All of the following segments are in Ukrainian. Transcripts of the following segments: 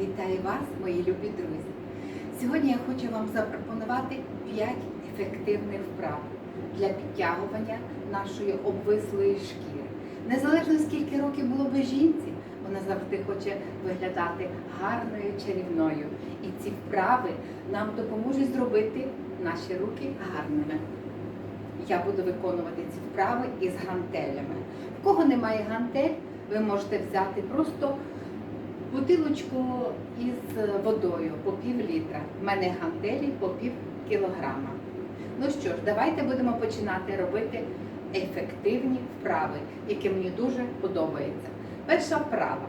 Вітаю вас, мої любі друзі! Сьогодні я хочу вам запропонувати 5 ефективних вправ для підтягування нашої обвислої шкіри. Незалежно скільки років було би жінці, вона завжди хоче виглядати гарною, чарівною. І ці вправи нам допоможуть зробити наші руки гарними. Я буду виконувати ці вправи із гантелями. В кого немає гантель, ви можете взяти просто бутилочку із водою по пів літра. У мене гантелі по пів кілограма. Ну що ж, давайте будемо починати робити ефективні вправи, які мені дуже подобаються. Перша вправа.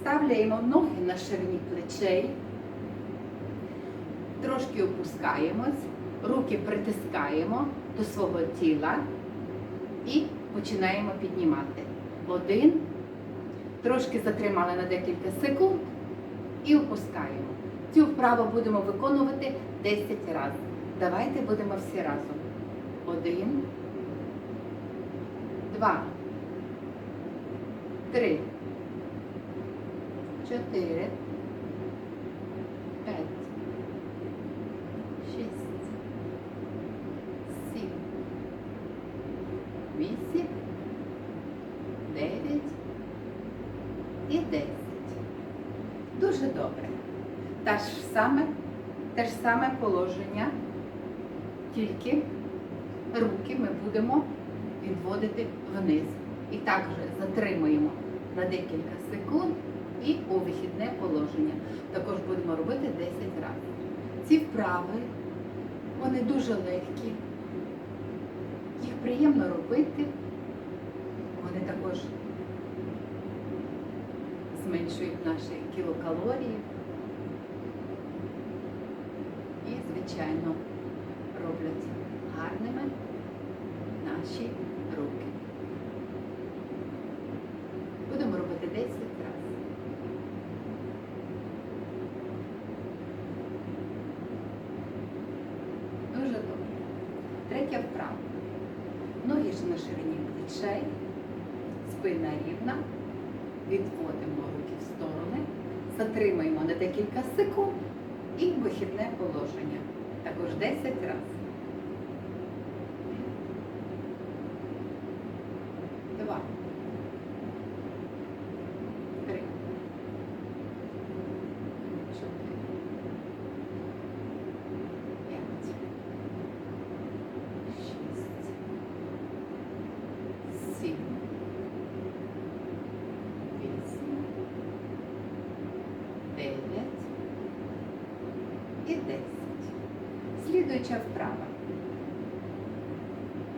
Ставляємо ноги на ширині плечей, трошки опускаємось, руки притискаємо до свого тіла і починаємо піднімати. Один, трошки затримали на декілька секунд і опускаємо. Цю вправу будемо виконувати 10 разів. Давайте будемо всі разом. Один, два, три, чотири, п'ять, шість, сім, вісім, і десять. Дуже добре. Та ж саме, те ж саме положення, тільки руки ми будемо відводити вниз. І також затримуємо на декілька секунд і у вихідне положення. Також будемо робити 10 разів. Ці вправи, вони дуже легкі, їх приємно робити. Вони також зменшують наші кілокалорії. І, звичайно, роблять гарними наші руки. Будемо робити 10 разів. Дуже добре. Третя вправа. Ноги ж на ширині плечей, спина рівна. Відводимо руки в сторони, затримаємо на декілька секунд і вихідне положення. Також 10 разів. Два. Три. Чотири. П'ять. Шість. Сім. Вісім. Дев'ять. І десять. Слідуюча вправа.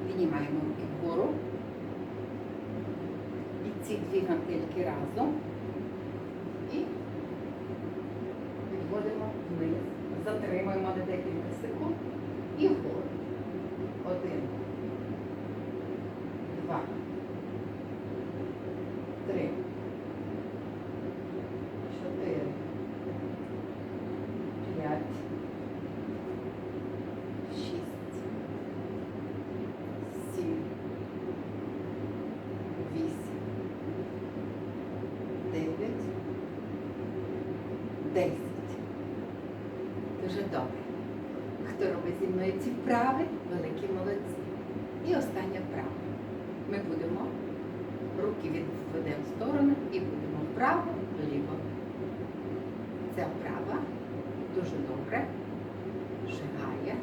Піднімаємо руки вгору. І ці дві гантельки разом. І відводимо вниз. Затримуємо на декілька секунд. І вгору. Один. Два. 10. Дуже добре. Хто робить зі мною ці вправи, великі молодці. І остання вправа. Ми будемо руки відведемо в сторону і будемо вправо, вліво. Ця вправа дуже добре шагає,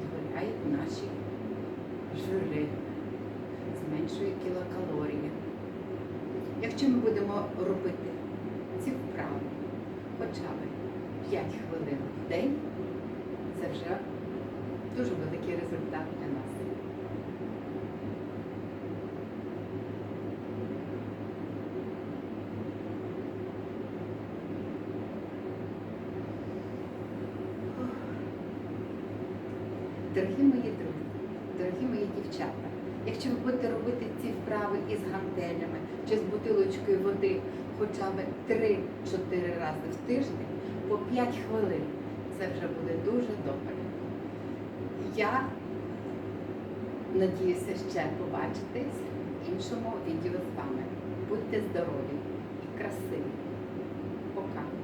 дозволяє наші жири, зменшує кілокалорії. Якщо ми будемо робити ці вправи, хоча б 5 хвилин в день, це вже дуже великий результат для нас. Дорогі мої друзі, дорогі мої дівчата, якщо ви будете робити ці вправи із гантелями чи з бутилочкою води хоча б 3-4 рази в тиждень по 5 хвилин. Це вже буде дуже добре. Я надіюся ще побачитись в іншому відео з вами. Будьте здорові і красиві. Пока!